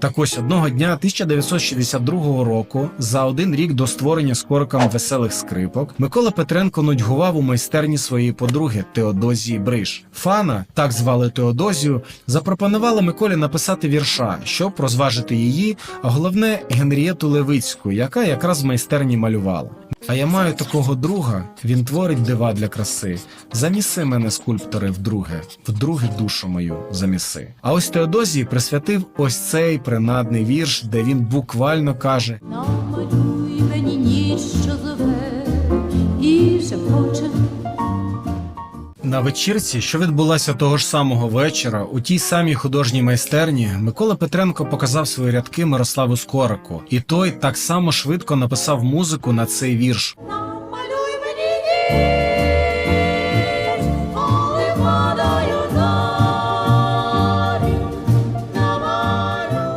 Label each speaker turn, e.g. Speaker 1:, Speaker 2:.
Speaker 1: Так ось одного дня 1962 року, за один рік до створення скориком веселих скрипок, Микола Петренко нудьгував у майстерні своєї подруги Теодозії Бриш. Фана, так звали Теодозію, запропонувала Миколі написати вірша, щоб розважити її, а головне Генрієту Левицьку, яка якраз в майстерні малювала. А я маю такого друга, він творить дива для краси. Заміси мене, скульптори, вдруге, вдруге душу мою заміси. А ось Теодозії присвятив ось цей принадний вірш, де він буквально каже:
Speaker 2: Намалюй мені ніч, що зове і шепоче.
Speaker 1: На вечірці, що відбулася того ж самого вечора, у тій самій художній майстерні, Микола Петренко показав свої рядки Мирославу Скорику, і той так само швидко написав музику на цей вірш.